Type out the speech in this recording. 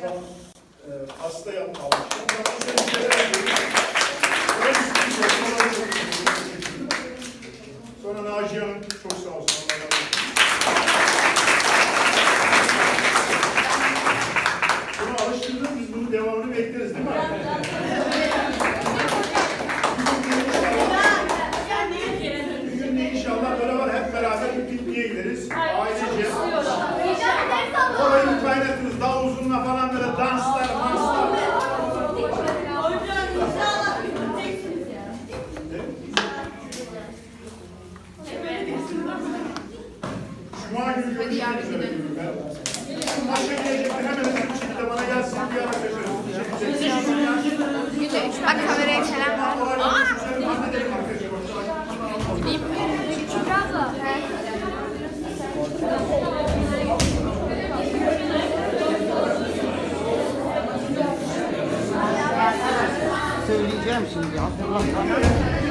son e, yapıyorum. Sonra Naciye Hanım çok sağ olsun. Buna alıştırdık, biz bunun devamını bekleriz değil mi Cuma günü görüşmek üzere. Şu maşa gelecekler hemen hemen bir şekilde bana gelsin bir. Güneş. Bak kameraya selam ver. Halledelim arkadaşlar. Söyleyeceğim şimdi hatırlamıyorum.